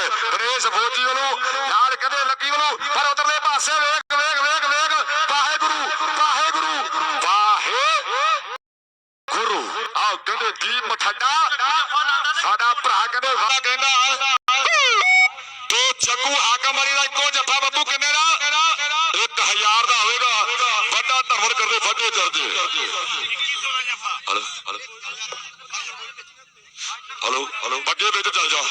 ਨੇ ਗਣੇਸ਼ ਫੌਜੀ ਵੱਲੋਂ, ਨਾਲ ਕਹਿੰਦੇ ਲੱਗੀ ਵੱਲੋਂ, ਪਰ ਉਧਰਲੇ ਪਾਸੇ ਵੇਖ ਵੇਖ ਵੇਖ ਵੇਖ, ਵਾਹਿਗੁਰੂ ਵਾਹਿਗੁਰੂ ਵਾਹਿ ਗੁਰੂ ਆਹ ਕਹਿੰਦੇ ਦੀਪ ਮਠੱਡਾ ਸਾਡਾ ਭਰਾ ਕਹਿੰਦੇ ਵਾ ਕਹਿੰਦਾ ਤੇ ਜੱਗੂ ਹਾਕਮ ਵਾਲੀ ਦਾ ਇੱਕੋ ਜੱਫਾ ਬੱਬੂ ਕਿੰਨੇ ਦਾ? 1000 ਦਾ ਹੋਵੇਗਾ। ਵੱਡਾ ਧਰਮਰ ਕਰਦੇ ਫੱਟੇ ਚੜਦੇ ਹਲੋ ਹਲੋ। ਹਲੋ ਅੱਗੇ ਵਿੱਚ ਚੱਲ ਜਾ।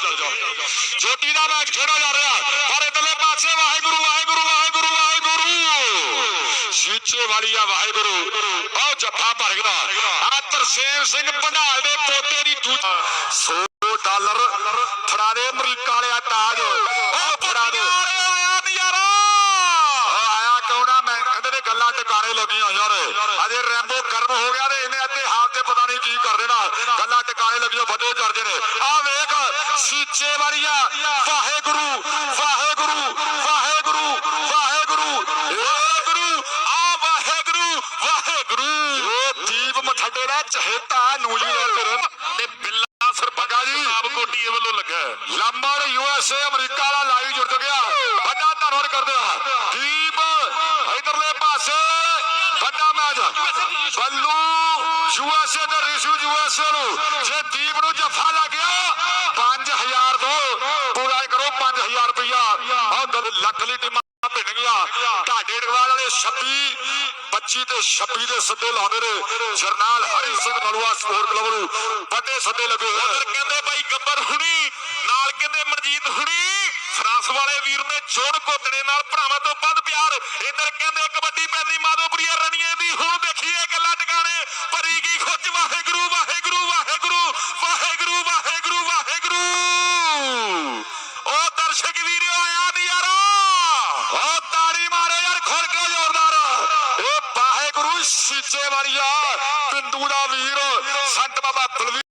ਛੋਟੀ ਦਾ ਮੈਚ ਖੇਡਿਆ ਜਾ ਰਿਹਾ। ਪਰ ਇਧਰਲੇ ਪਾਸੇ ਵਾਹਿਗੁਰੂ ਵਾਹਿਗੁਰੂ ਵਾਹਿਗੁਰੂ ਵਾਹਿਗੁਰੂ। ਸੀਚੇ ਵਾਲੀ ਆ ਵਾਹਿਗੁਰੂ। ਆਹ ਜੱਫਾ ਭਰ ਗਿਆ ਆ ਤਰਸੇਮ ਸਿੰਘ ਭੰਡਾਲ ਦੇ ਪੋਤੇ ਦੀ ਦੂ 100 ਡਾਲਰ ਫੜਾ ਦੇ ਅਮਰੀਕਾ ਵਾਲਿਆ ਤਾਜ। ਉਹ ਫੜਾ ਦੇ। ਆਇਆ ਨਜ਼ਾਰਾ ਆਇਆ ਨਾ? ਮੈਂ ਕਹਿੰਦੇ ਨੇ ਗੱਲਾਂ ਟਿਕਾਣੇ ਲੱਗੀਆਂ ਯਾਰ। ਅਜੇ ਰੈਂਬੋ ਕਰਮ ਹੋ ਗਿਆ ਤੇ ਇਹਨੇ ਅੱਧੇ ਹਾਲ ਤੇ ਪਤਾ ਨਹੀਂ ਕੀ ਕਰ ਦੇਣਾ। ਗੱਲਾਂ ਟਿਕਾਣੇ ਲੱਗੀਆਂ ਫੱਟੇ ਚੜਦੇ ਨੇ। ਆ ਵੇਖ ਸੀਚੇ ਵਾਲੀਆ ਵਾਹਿਗੁਰੂ ਵਾਹਿਗੁਰੂ ਵਾਹਿਗੁਰੂ ਵਾਹਿਗੁਰੂ। ਵਾਹਿਗੁਰੂ ਆ ਵਾਹਿਗੁਰੂ ਵਾਹਿਗੁਰੂ। ਇਹ ਦੀਪ ਮਠੱਡੇ ਦਾ ਚਹੇਤਾ ਨਿਊਜ਼ੀਲੈਂਡ ਦੇ ਰਹਿਣ ਤੇ ਬਿੱਲਾ ਸਰਪੰਗਾ ਜੀ। ਆਪ ਕੋਟੀ ਵੱਲੋਂ ਲੱਗਾ। ਲੰਬੜ ਯੂਐਸਏ ਅਮਰੀਕਾ ਵਾਲਾ ਲਾਈਵ ਜੁੜ ਗਿਆ। ਵੱਡਾ ਧੰਨਵਾਦ ਕਰਦੇ ਆ। ਦੀਪ ਇਧਰਲੇ ਪਾਸੇ ਵੱਡਾ ਮੈਚ। ਬੱਲੂ ਯੂਐਸਏ ਤੇ ਰਿਸ਼ੂ ਯੂਐਸਏ ਨੂੰ। ਜੇ ਦੀਪ ਨੂੰ ਜੱਫਾ ਲੱਗ ਗਿਆ 5000 ਦੋ ਪੂਰਾ ਕਰੋ 5000 ਰੁਪਇਆ ਆਹ ਗੱਲ ਲੱਖ ਲਈ ਟੀਮਾਂ ਭਿੰਨਗੀਆਂ ਢਾਡੇ ਡਗਵਾਲ ਵਾਲੇ 26 25 ਤੇ 26 ਦੇ ਸੱਦੇ ਲਾਉਂਦੇ ਨੇ। ਜਰਨਾਲ ਹਰੀ ਸਿੰਘ ਨਲੂਆ ਸਪੋਰਟ ਕਲੱਬ ਨੂੰ ਵੱਡੇ ਸੱਦੇ ਲੱਗੇ ਹੋਏ ਨੇ। ਕਹਿੰਦੇ ਬਾਈ ਗੱਬਰ ਹੁਣੀ, ਨਾਲ ਕਹਿੰਦੇ ਮਨਜੀਤ ਹੁਣੀ। ਫਰਾਂਸ ਵਾਲੇ ਵੀਰ ਨੇ ਜੋੜ ਕੋਟੜੇ ਨਾਲ ਭਰਾਵਾਂ ਤੋਂ ਵੱਧ ਪਿਆਰ। ਇੱਧਰ ਕਹਿੰਦੇ ਕਬੱਡੀ ਪੈਂਦੀ, ਮਾਧੋਪੁਰੀਆ ਰਣੀਏ ਦੀ ਹੁਣ ਦੇਖੀਏ ਗੱਲਾਂ ਟਿਕਾਣੇ ਭਰੀ ਗਈ ਖੁੱਜ ਵਾਹਿਗੁਰੂ ਵਾਹਿਗੁਰੂ ਵਾਹਿਗੁਰੂ ਵਾਹਿਗੁਰੂ ਵਾਹਿਗੁਰੂ ਵਾਹਿਗੁਰੂ ਉਹ ਦਰਸ਼ਕ ਵੀਰੋ ਆਇਆ ਦੀ ਯਾਰਾ ਉਹ ਤਾੜੀ ਮਾਰੇ ਯਾਰ ਖੁਰ ਕੇ ਜ਼ੋਰਦਾਰ ਇਹ ਵਾਹਿਗੁਰੂ ਵਾਲੀਆ ਬਿੰਦੂ ਦਾ ਵੀਰ ਸੰਤ ਬਾਬਾ ਬਲਵੀਰ